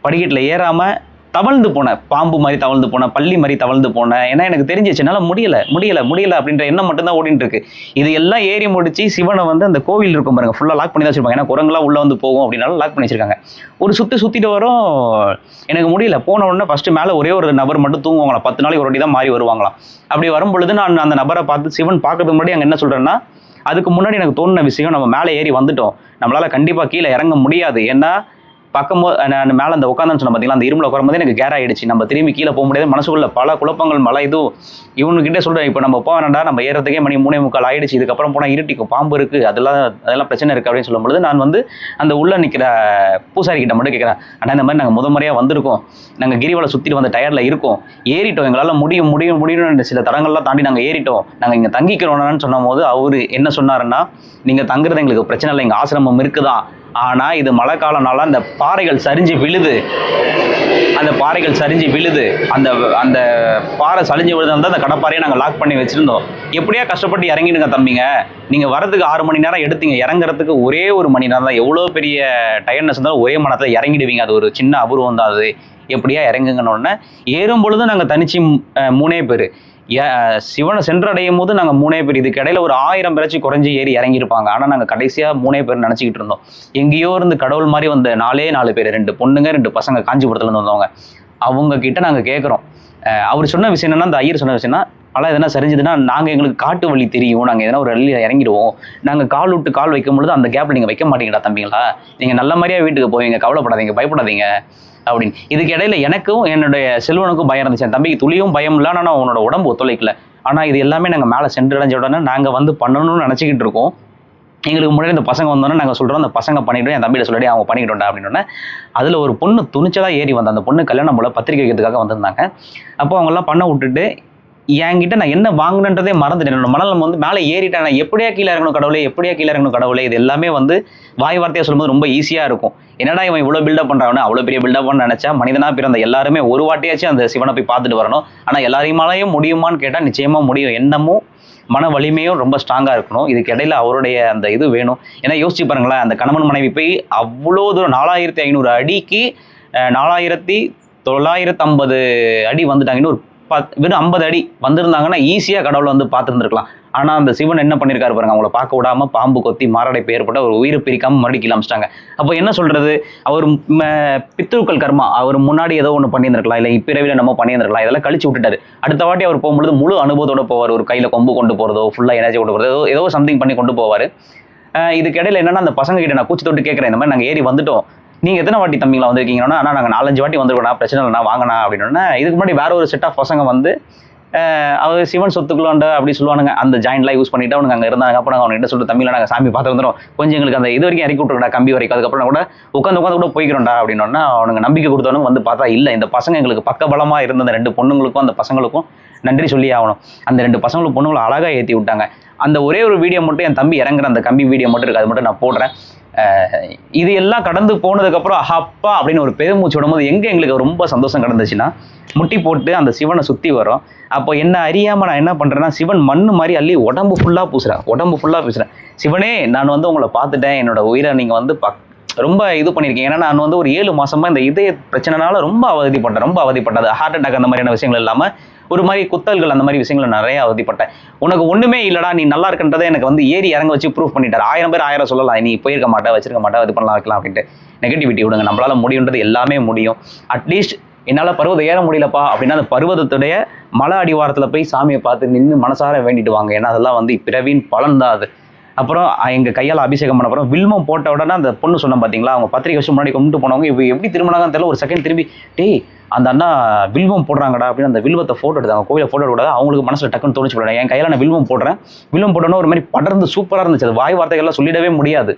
படிக்கட்டில் ஏறாமல் தவழ்ந்து போனேன் பாம்பு மாதிரி தவழ்ந்து போனேன் பள்ளி மாதிரி தவழ்ந்து போனேன் ஏன்னா எனக்கு தெரிஞ்சிச்சு என்னால் முடியலை முடியலை முடியல அப்படின்ற எண்ணம் மட்டும்தான் ஓடிட்டு இருக்கு. இது எல்லாம் ஏறி முடிச்சு சிவனை வந்து அந்த கோவில் இருக்கும் பாருங்க ஃபுல்லாக லாக் பண்ணி தான் வச்சிருப்பாங்க. ஏன்னா குரங்கெல்லாம் உள்ளே வந்து போகும் அப்படின்னாலும் லாக் பண்ணி வச்சிருக்காங்க. ஒரு சுற்றி சுற்றிட்டு வரும் எனக்கு முடியல. போன உடனே ஃபஸ்ட்டு மேலே ஒரே ஒரு நபர் மட்டும் தூங்குவாங்களாம். பத்து நாளைக்கு ஒரு தான் மாறி வருவாங்களாம். அப்படி வரும் பொழுது நான் அந்த நபரை பார்த்து சிவன் பார்க்கறதுக்கு முன்னாடி அங்கே என்ன சொல்கிறேன்னா அதுக்கு முன்னாடி எனக்கு தோணுன விஷயம் நம்ம மேலே ஏறி வந்துட்டோம். நம்மளால் கண்டிப்பாக கீழே இறங்க முடியாது. ஏன்னா பக்கம் நான் மேலே அந்த உட்காந்து சொன்ன பார்த்தீங்களா அந்த இரும்பில் உட்காரும்போது எனக்கு கேர் ஆகிடுச்சு நம்ம திரும்பி கீழே போக முடியாது. மனசுக்குள்ள பல குழப்பங்கள் மழை இதுவும் இவனுக்கிட்டே சொல்கிறேன் இப்போ நம்ம போக வேண்டாம் நம்ம ஏறதுக்கே மணி மூணே முக்கால் ஆகிடுச்சு இதுக்கப்புறம் போனால் இருட்டிக்கும் பாம்பு இருக்குது அதெல்லாம் அதெல்லாம் பிரச்சனை இருக்குது அப்படின்னு சொல்லும்பொழுது நான் வந்து அந்த உள்ளே நிற்கிற பூசாரி கிட்ட மட்டும் கேட்குறேன் ஆனால் இந்த மாதிரி நாங்கள் முத முறையாக வந்திருக்கோம். நாங்கள் கிரிவலை சுற்றிட்டு வந்த டயர்டில் இருக்கோம். ஏறிட்டோம். எங்களால் முடியும் முடியும் முடியும்னு சில தடங்கள்லாம் தாண்டி நாங்கள் ஏறிட்டோம். நாங்கள் இங்கே தங்கிக்கிறோம்னு சொன்னும் போது அவர் என்ன சொன்னாருன்னா நீங்கள் தங்குறது எங்களுக்கு பிரச்சனை இல்லை. எங்கள் ஆசிரமம் இருக்குதான் ஆனால் இது மழை காலம்னால அந்த பாறைகள் சரிஞ்சு விழுது. அந்த பாறைகள் சரிஞ்சு விழுது. அந்த அந்த பாறை சரிஞ்சு விழுதுனால தான் அந்த கடப்பாறையை நாங்கள் லாக் பண்ணி வச்சுருந்தோம். எப்படியா கஷ்டப்பட்டு இறங்கிடுங்க தம்பிங்க? நீங்கள் வரதுக்கு ஆறு மணி நேரம் எடுத்தீங்க. இறங்குறதுக்கு ஒரே ஒரு மணி நேரம் தான். எவ்வளோ பெரிய டயர்னஸ் இருந்தாலும் ஒரே மணி நேரத்தில் இறங்கிடுவீங்க. அது ஒரு சின்ன அபூர்வம் தான் அது. எப்படியா இறங்குங்கன்னு உடனே ஏறும் பொழுது நாங்கள் தனிச்சு மூணே பேர். சிவனை சென்றடையும் போது நாங்கள் மூணே பேர் இதுக்கு இடையில ஒரு ஆயிரம் பேராச்சும் குறைஞ்சி ஏறி இறங்கியிருப்பாங்க. ஆனால் நாங்கள் கடைசியாக மூணே பேர் நினச்சிக்கிட்டு இருந்தோம். எங்கேயோ இருந்து கடவுள் மாதிரி வந்த நாலே நாலு பேர் ரெண்டு பொண்ணுங்க ரெண்டு பசங்க காஞ்சிபுரத்துலேருந்து வந்தவங்க. அவங்க கிட்ட நாங்கள் கேட்குறோம் அவர் சொன்ன விஷயம் என்னன்னா அந்த ஐயர் சொன்ன விஷயம்னா பல எதனா சரிஞ்சதுன்னா நாங்கள் எங்களுக்கு காட்டு வழி தெரியும். நாங்கள் எதனா ஒரு வழியில் இறங்கிடுவோம். நாங்கள் கால் விட்டு கால் வைக்கும் பொழுது அந்த கேப்பில் நீங்கள் வைக்க மாட்டீங்களா தம்பிங்களா. நீங்கள் நல்ல மாதிரியா வீட்டுக்கு போவீங்க. கவலைப்படாதீங்க. பயப்படாதீங்க. அப்படின்னு. இதுக்கு இடையில எனக்கும் என்னுடைய செல்வனுக்கும் பயம் இருந்துச்சு. என் தம்பிக்கு துளியும் பயம் இல்லை. ஆனால் உன்னோட உடம்பு ஒத்துழைக்கல. ஆனால் இது எல்லாமே நாங்கள் மேலே சென்றடைஞ்ச உடனே நாங்கள் வந்து பண்ணணும்னு நினச்சிக்கிட்டு இருக்கோம். எங்களுக்கு முன்னாடி இந்த பசங்க வந்தோன்னே நாங்கள் சொல்கிறோம் அந்த பசங்க பண்ணிட்டோம் என் தம்பியிட சொல்லி அவங்க பண்ணிக்கிட்டோம்டா அப்படின்னோடனே அதில் ஒரு பொண்ணு துணிச்சலாக ஏறி வந்த. அந்த பொண்ணு கல்யாணம் போல பத்திரிக்கை வைக்கிறதுக்காக வந்திருந்தாங்க. அப்போ அவங்கெல்லாம் பண்ண விட்டுட்டு என்கிட்ட நான் என்ன வாங்கினன்றதே மறந்துட்டேன். என்னோட மனநலம் வந்து மேலே ஏறிட்டேன் நான் எப்படியா கீழே இறங்கணும் கடவுளே? எப்படியா கீழே இறங்கணும் கடவுளே? இது எல்லாமே வந்து வாய் வார்த்தையாக சொல்லும்போது ரொம்ப ஈஸியாக இருக்கும். என்னடா இவன் இவ்வளோ பில்டப் பண்ணுறான்னு அவ்வளோ பெரிய பில்டப் பண்ண நினச்சா மனிதனாக பிறந்த எல்லாருமே ஒரு வாட்டியாச்சும் அந்த சிவனை போய் பார்த்துட்டு வரணும். ஆனால் எல்லாரையுமாலையும் முடியுமான்னு கேட்டால் நிச்சயமாக முடியும். எண்ணமும் மன வலிமையும் ரொம்ப ஸ்ட்ராங்காக இருக்கணும். இதுக்கு இடையில அவருடைய அந்த இது வேணும். ஏன்னா யோசிச்சு பாருங்களேன் அந்த கணவன் மனைவி போய் அவ்வளோ தூரம் நாலாயிரத்தி ஐநூறு அடிக்கு நாலாயிரத்தி தொள்ளாயிரத்தி ஐம்பது அடி வந்துட்டாங்கன்னு ஒரு பத் வெறும் ஐம்பது அடி வந்திருந்தாங்கன்னா ஈஸியாக கடவுளை வந்து பார்த்துருந்துருக்கலாம். ஆனால் அந்த சிவன் என்ன பண்ணியிருக்காரு பாருங்க அவங்கள பார்க்க விடாம பாம்பு கொத்தி மாரடைப்பு ஏற்பட்ட ஒரு உயிரை பிரிக்காமல் மறுபடியும் அமிச்சிட்டாங்க. அப்போ என்ன சொல்கிறது அவர் ம, பித்ருக்கள் கர்மா அவர் முன்னாடி ஏதோ ஒன்று பண்ணியிருந்திருக்கலாம் இல்லை இப்பிறவில நம்ம பண்ணியிருந்திருக்கலாம் இதெல்லாம் கழிச்சு விட்டுட்டாரு. அடுத்த வாட்டி அவர் போகும்பொழுது முழு அனுபவத்தோட போவார் ஒரு கையில் கொம்பு கொண்டு போகிறதோ ஃபுல்லாக எனர்ஜி கொண்டு போகிறதோ ஏதோ ஏதோ சம்திங் பண்ணி கொண்டு போவார். இதுக்கு இடையில என்னன்னா அந்த பசங்க கிட்ட நான் கூச்சி தொட்டு கேட்குறேன் இந்த மாதிரி நாங்கள் ஏறி வந்துட்டோம். நீங்கள் எத்தனை வாட்டி தம்பிங்களா வந்திருக்கீங்கன்னா ஆனால் நாங்கள் நாலஞ்சு வாட்டி வந்திருக்கோம் பிரச்சனை இல்லைண்ணா வாங்கினா அப்படின்னா இதுக்கு முன்னாடி வேற ஒரு செட் ஆஃப் பசங்க வந்து அவர் சிவன் சொத்துக்குள்ளாண்ட அப்படி சொல்லுவானுங்க. அந்த ஜாயின்ட்லாம் யூஸ் பண்ணிட்டு அவனுங்க அங்கே இருந்தாங்க அப்போ நாங்கள் அவன்கிட்ட சொல்லிட்டு தம்பியில் நாங்கள் சாமி பார்த்து வந்துடும் கொஞ்சம் எங்களுக்கு அந்த இது வரைக்கும் இறக்கி விட்டுருக்கா கம்பி வரைக்கும். அதுக்கப்புறம் கூட உட்காந்து உட்காந்து கூட போய்க்கிறோம்டா அப்படின்னா அவனுங்க நம்பிக்கை கொடுத்தவனும் வந்து பார்த்தா இல்லை இந்த பசங்க எங்களுக்கு பக்கபலமாக இருந்த அந்த ரெண்டு பொண்ணுங்களுக்கும் அந்த பசங்களுக்கும் நன்றி சொல்லி ஆகணும். அந்த ரெண்டு பசங்களும் பொண்ணுங்களை அழகாக ஏற்றி விட்டாங்க. அந்த ஒரே ஒரு வீடியோ மட்டும் என் தம்பி இறங்குற அந்த கம்பி வீடியோ மட்டும் இருக்குது அது மட்டும் நான் போடுறேன். இது எல்லாம் கடந்து போனதுக்கப்புறம் ஹப்பா அப்படின்னு ஒரு பெருமூச்சு விடும்போது எங்கே எங்களுக்கு ரொம்ப சந்தோஷம் கடந்துச்சுன்னா முட்டி போட்டு அந்த சிவனை சுற்றி வரும் அப்போ என்ன அறியாமல் நான் என்ன பண்ணுறேன்னா சிவன் மண்ணு மாதிரி அள்ளி உடம்பு ஃபுல்லாக பூசுகிறேன் உடம்பு ஃபுல்லாக பூசுகிறேன் சிவனே நான் வந்து உங்களை பார்த்துட்டேன். என்னோட உயிரை நீங்கள் வந்து பக் ரொம்ப இது பண்ணியிருக்கேன் ஏன்னா நான் வந்து ஒரு ஏழு மாதமாக இந்த இதய பிரச்சனைனால ரொம்ப அவதிப்பட்டேன். ரொம்ப அவதிப்பட்டது. ஹார்ட் அட்டாக் அந்த மாதிரியான விஷயங்கள் இல்லாமல் ஒரு மாதிரி குத்தல்கள் அந்த மாதிரி விஷயங்களை நிறைய அவதிப்பட்டேன். உனக்கு ஒண்ணுமே இல்லடா நீ நல்லா இருக்கன்றதை எனக்கு வந்து ஏறி இறங்க வச்சு ப்ரூவ் பண்ணிட்டார். ஆயிரம் பேர் ஆயிரம் சொல்லலாம். நீ போயிருக்க மாட்டா வச்சிருக்க மாட்டா இது பண்ணலாம் இருக்கலாம் அப்படின்ட்டு. நெகட்டிவிட்டி விடுங்க. நம்மளால முடியுன்றது எல்லாமே முடியும். அட்லீஸ்ட் என்னால் பருவதம் ஏற முடியலப்பா அப்படின்னா அந்த பருவதத்துடைய மலை அடிவாரத்தில் போய் சாமியை பார்த்து நின்று மனசார வேண்டிட்டு வாங்க. ஏன்னா அதெல்லாம் வந்து பிறவின் பலன் தான் அது. அப்புறம் எங்கள் கையால் அபிஷேகம் பண்ண அப்புறம் வில்வம் போட்ட உடனே அந்த பொண்ணு சொன்னோம் பார்த்தீங்களா அவங்க பத்திரிக்கை வருஷம் முன்னாடி கொண்டு போனவங்க இப்போ எப்படி திரும்பினாங்கன்னு தெரியல. ஒரு செகண்ட் திரும்பி டேய் அந்த அண்ணா வில்வம் போடுறாங்கடா அப்படின்னு அந்த வில்வத்தை ஃபோட்டோ எடுத்தாங்க. கோவிலை ஃபோட்டோ எடுக்கூடாது அவங்களுக்கு மனசில் டக்குன்னு தோணிச்சு போடுறேன் என் கையில் நான் வில்வம் போடுறேன். வில்வம் போட்டோன்னா ஒரு மாதிரி படர்ந்து சூப்பராக இருந்துச்சு. அது வாய் வார்த்தைகள்லாம் சொல்லிடவே முடியாது.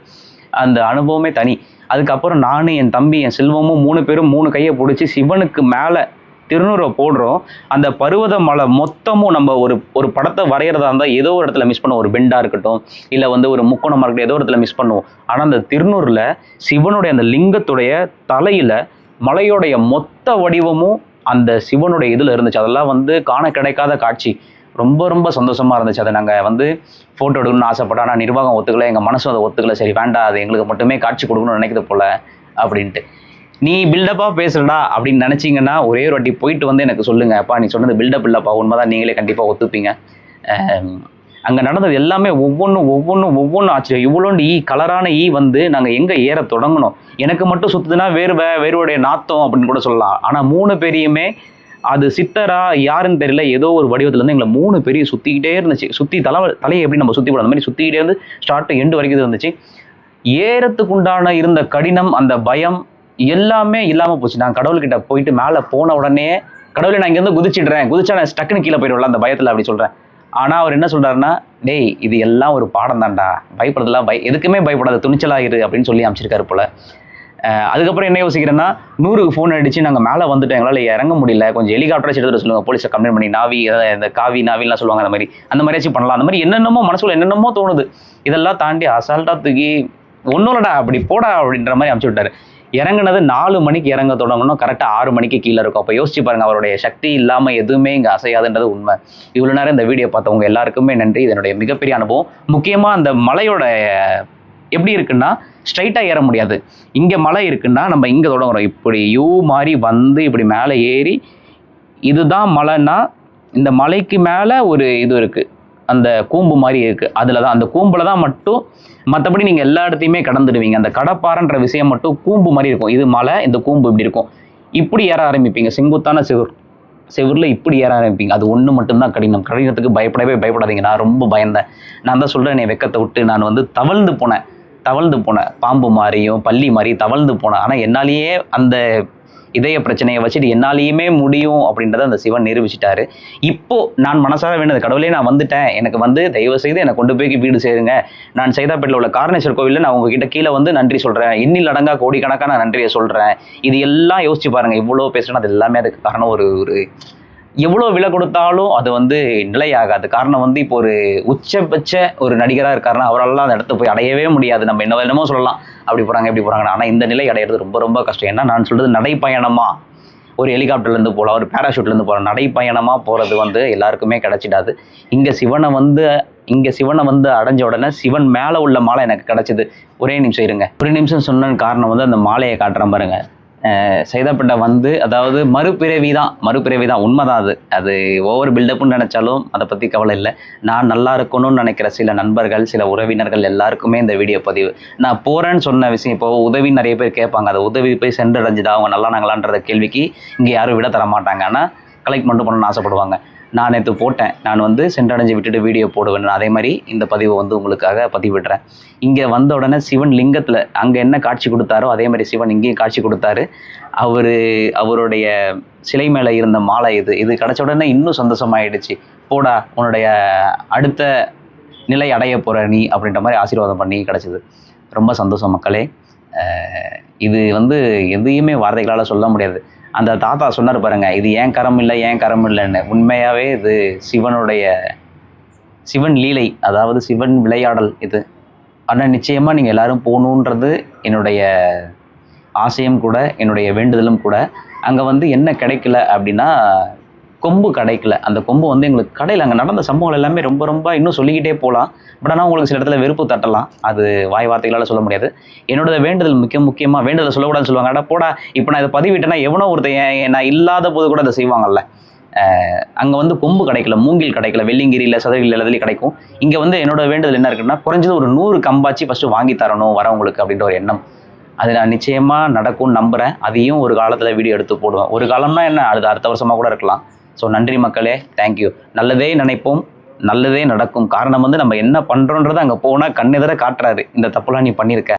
அந்த அனுபவமே தனி. அதுக்கப்புறம் நானும் என் தம்பி என் செல்வமும் மூணு பேரும் மூணு கையை பிடிச்சி சிவனுக்கு மேலே திருநூறை போடுறோம். அந்த பருவத மலை மொத்தமும் நம்ம ஒரு ஒரு படத்தை வரைகிறதா இருந்தால் ஏதோ ஒரு இடத்துல மிஸ் பண்ணுவோம். ஒரு பெண்டாக இருக்கட்டும் இல்லை வந்து ஒரு முக்கோணமாக இருக்கட்டும் ஏதோ ஒரு இடத்துல மிஸ் பண்ணுவோம். ஆனால் அந்த திருநூறில் சிவனுடைய அந்த லிங்கத்துடைய தலையில் மலையோடைய மொத்த வடிவமும் அந்த சிவனுடைய இதில் இருந்துச்சு. அதெல்லாம் வந்து காண கிடைக்காத காட்சி. ரொம்ப ரொம்ப சந்தோஷமாக இருந்துச்சு. அதை நாங்கள் வந்து ஃபோட்டோ எடுக்கணும்னு ஆசைப்பட்டோம். ஆனால் நிர்வாகம் ஒத்துக்கல. எங்கள் மனசும் அதை ஒத்துக்கல. சரி வேண்டாம். அது எங்களுக்கு மட்டுமே காட்சி கொடுக்கணும்னு நினைக்கிறது போல் அப்படின்ட்டு. நீ பில்டப்பாக பேசுறடா அப்படின்னு நினச்சிங்கன்னா ஒரே ஒரு வாட்டி போயிட்டு வந்து எனக்கு சொல்லுங்க. அப்பா நீ சொன்னது பில்டப் இல்லைப்பா உண்மைதான் நீங்களே கண்டிப்பாக ஒத்துப்பீங்க. அங்கே நடந்தது எல்லாமே ஒவ்வொன்றும் ஒவ்வொன்றும் ஒவ்வொன்றும் ஆச்சரியம். இவ்வளோண்டு ஈ கலரான ஈ வந்து நாங்கள் எங்கே ஏற தொடங்கணும் எனக்கு மட்டும் சுற்றுதுன்னா வேர்வை வேர்வோடைய நாத்தம் அப்படின்னு கூட சொல்லலாம். ஆனால் மூணு பேரையுமே அது சித்தரா யாருன்னு தெரியல. ஏதோ ஒரு வடிவத்தில் இருந்து எங்களை மூணு பெரிய சுற்றிக்கிட்டே இருந்துச்சு. சுற்றி தலை தலையை எப்படி நம்ம சுற்றி போட அந்த மாதிரி சுற்றிக்கிட்டே இருந்து ஸ்டார்ட் எண்டு வரைக்கும் இருந்துச்சு ஏறத்துக்குண்டான இருந்த கடினம் அந்த பயம் எல்லாமே இல்லாமல் போச்சு. நான் கடவுள்கிட்ட போயிட்டு மேலே போன உடனே கடவுளை நான் இங்கேருந்து குதிச்சிடுறேன். குதிச்சா நான் ஸ்டக்குன்னு கீழே போயிடுவேன்ல அந்த பயத்தில் அப்படி சொல்கிறேன் ஆனால் அவர் என்ன சொல்கிறாருன்னா டேய் இது எல்லாம் ஒரு பாடம் தான்டா பயப்படுறதுலாம் பய எதுக்குமே பயப்படாத துணிச்சலா இரு அப்படின்னு சொல்லி அமைச்சிருக்காரு போல். அதுக்கப்புறம் என்ன யோசிக்கிறேன்னா நூறுக்கு ஃபோன் அடித்து நாங்கள் மேலே வந்துட்டோம். எங்களால் இறங்க முடியல. கொஞ்சம் ஹெலிகாப்டர் எடுத்துகிட்டு சொல்லுங்கள் போலீஸை கம்ப்ளைண்ட் பண்ணி நாவி அதை இந்த காவி நாவிலாம் சொல்லுவாங்க அந்த மாதிரி. அந்த மாதிரியாச்சும் பண்ணலாம். அந்த மாதிரி என்னென்னமோ மனசில் என்னென்னமோ தோணுது. இதெல்லாம் தாண்டி அசால்ட்டாக தூக்கி ஒன்றும் இல்லைடா அப்படி போடா அப்படின்ற மாதிரி அமுச்சு விட்டாரு. இறங்குனது நாலு மணிக்கு இறங்க தொடங்கணும். கரெக்டாக ஆறு மணிக்கு கீழே இருக்கும். அப்போ யோசிச்சு பாருங்க அவருடைய சக்தி இல்லாமல் எதுவுமே இங்கே அசையாதுன்றது உண்மை. இவ்வளோ நேரம் இந்த வீடியோ பார்த்தவங்க எல்லாருக்குமே நன்றி. இதனுடைய மிகப்பெரிய அனுபவம். முக்கியமாக அந்த மலையோட எப்படி இருக்குன்னா ஸ்ட்ரைட்டாக ஏற முடியாது. இங்கே மலை இருக்குன்னா நம்ம இங்கே தொடங்குறோம். இப்படி யூ மாதிரி வந்து இப்படி மேலே ஏறி இதுதான் மலைன்னா இந்த மலைக்கு மேலே ஒரு இது இருக்குது அந்த கூம்பு மாதிரி இருக்குது அதில் தான் அந்த கூம்பில் தான் மட்டும் மற்றபடி நீங்கள் எல்லா இடத்தையுமே கடந்துடுவீங்க. அந்த கடப்பாறைன்ற விஷயம் மட்டும் கூம்பு மாதிரி இருக்கும். இது மலை இந்த கூம்பு இப்படி இருக்கும். இப்படி ஏற ஆரம்பிப்பீங்க. செங்குத்தான செவுர் செவரில் இப்படி ஏற ஆரம்பிப்பீங்க. அது ஒன்று மட்டும்தான் கடினம். கடினத்துக்கு பயப்படவே பயப்படாதீங்க. நான் ரொம்ப பயந்தேன். நான் தான் சொல்கிறேன் என் வெக்கத்தை விட்டு நான் வந்து தவழ்ந்து போனேன். தவழ்ந்து போனேன். பாம்பு மாதிரியும் பள்ளி மாதிரி தவழ்ந்து போனேன். ஆனால் என்னாலேயே அந்த இதய பிரச்சனையை வச்சுட்டு என்னாலேயுமே முடியும் அப்படின்றத அந்த சிவன் நிரூபிச்சிட்டாரு. இப்போ நான் மனசார வேண்டது கடவுளே நான் வந்துட்டேன். எனக்கு வந்து தயவு செய்து என்னை கொண்டு போய் வீடு சேருங்க. நான் சைதாப்பேட்டில் உள்ள காரணேஸ்வர் கோவிலில் நான் உங்ககிட்ட கீழே வந்து நன்றி சொல்கிறேன் எண்ணில் அடங்கா கோடிக்கணக்கான நான் நன்றியை சொல்கிறேன் இது எல்லாம் யோசிச்சு பாருங்க இவ்வளோ பேசுகிறேன் அது எல்லாமே அதுக்கு காரணம் ஒரு ஒரு எவ்வளோ விலை கொடுத்தாலும் அது வந்து நிலையாகாது. காரணம் வந்து இப்போ ஒரு உச்சபட்ச ஒரு நடிகராக இருக்காருன்னா அவரால் அந்த இடத்த போய் அடையவே முடியாது. நம்ம என்ன என்னமோ சொல்லலாம். அப்படி போகிறாங்க இப்படி போகிறாங்க ஆனால் இந்த நிலை அடையிறது ரொம்ப ரொம்ப கஷ்டம். ஏன்னா நான் சொல்கிறது நடைப்பயணமாக ஒரு ஹெலிகாப்டர்லேருந்து போகலாம் ஒரு பேராஷூட்லேருந்து போகலாம் நடைப்பயணமாக போகிறது வந்து எல்லாருக்குமே கிடச்சிடாது. இங்கே சிவனை வந்து இங்கே சிவனை வந்து அடைஞ்ச உடனே சிவன் மேலே உள்ள மாலை எனக்கு கிடச்சிது. ஒரே நிமிஷம் இருங்க. ஒரே நிமிஷம் சொன்ன காரணம் வந்து அந்த மாலையை காட்டுறேன் பாருங்கள் அஹ் வந்து அதாவது மறுபிறவி தான் மறுபிறவி தான் உண்மைதான் அது. அது ஓவர் பில்டப்னு நினச்சாலும் அதை பற்றி கவலை இல்லை. நான் நல்லா இருக்கணும்னு நினைக்கிற சில நண்பர்கள் சில உறவினர்கள் எல்லாருக்குமே இந்த வீடியோ பதிவு. நான் போகிறேன்னு சொன்ன விஷயம் இப்போ உதவி நிறைய பேர் கேட்பாங்க அதை உதவி போய் சென்றடைஞ்சுதா? அவங்க நல்லா நாங்களான்ற கேள்விக்கு இங்கே யாரும் விட தர மாட்டாங்க. ஆனால் கலெக்ட் மட்டும் பண்ணணும்னு ஆசைப்படுவாங்க. நான் நேற்று போட்டேன். நான் வந்து சென்றடைஞ்சு விட்டுட்டு வீடியோ போடுவேன். அதே மாதிரி இந்த பதிவை வந்து உங்களுக்காக பதிவிடுறேன். இங்கே வந்த உடனே சிவன் லிங்கத்தில் அங்கே என்ன காட்சி கொடுத்தாரோ அதே மாதிரி சிவன் இங்கேயும் காட்சி கொடுத்தாரு. அவர் அவருடைய சிலை மேலே இருந்த மாலை இது இது கிடச்ச உடனே இன்னும் சந்தோஷமாயிடுச்சு. போடா உன்னுடைய அடுத்த நிலை அடைய போகிற நீ அப்படின்ற மாதிரி ஆசீர்வாதம் பண்ணி கிடச்சிது. ரொம்ப சந்தோஷம் மக்களே. இது வந்து எதையுமே வார்த்தைகளால் சொல்ல முடியாது. அந்த தாத்தா சொன்னார் பாருங்க இது ஏன் கரம் இல்லை ஏன் கரம் இல்லைன்னு. உண்மையாகவே இது சிவனுடைய சிவன் லீலை அதாவது சிவன் விளையாடல் இது. ஆனால் நிச்சயமாக நீங்கள் எல்லோரும் போகணுன்றது என்னுடைய ஆசையும் கூட என்னுடைய வேண்டுதலும் கூட. அங்கே வந்து என்ன கிடைக்கல அப்படின்னா கொம்பு கிடைக்கல. அந்த கொம்பு வந்து எங்களுக்கு கடையில் அங்கே நடந்த சம்பவங்கள் எல்லாமே ரொம்ப ரொம்ப இன்னும் சொல்லிக்கிட்டே போகலாம் பட் ஆனால் உங்களுக்கு சில இடத்துல வெறுப்பு தட்டலாம். அது வாய் வார்த்தைகளால் சொல்ல முடியாது. என்னோட வேண்டுதல் முக்கிய முக்கியமாக வேண்டுதல் சொல்லக்கூடாதுன்னு சொல்லுவாங்க. அடா போடா இப்போ நான் இதை பதிவிட்டேன்னா எவனோ ஒருத்தன் நான் இல்லாத போது கூட அதை செய்வாங்கல்ல. அங்கே வந்து கொம்பு கிடைக்கல மூங்கில் கிடைக்கல வெள்ளிங்கிரியில் சதவியில் எல்லாத்துலேயும் கிடைக்கும். இங்கே வந்து என்னோட வேண்டுதல் என்ன இருக்குன்னா குறைஞ்சது ஒரு நூறு கம்பாச்சு ஃபஸ்ட்டு வாங்கி தரணும் வரவங்களுக்கு அப்படின்ற ஒரு எண்ணம். அது நான் நிச்சயமாக நடக்கும்னு நம்புகிறேன் அதையும் ஒரு காலத்தில் வீடியோ எடுத்து போடுவேன். ஒரு காலம்னா என்ன? அது அடுத்த வருஷமாக கூட இருக்கலாம். ஸோ நன்றி மக்களே தேங்க்யூ நல்லதே நினைப்போம் நல்லதே நடக்கும். காரணம் வந்து நம்ம என்ன பண்ணுறோன்றதை அங்கே போனால் கண்ணெதிர காட்டுறாரு. இந்த தப்புலாம் நீ பண்ணியிருக்க.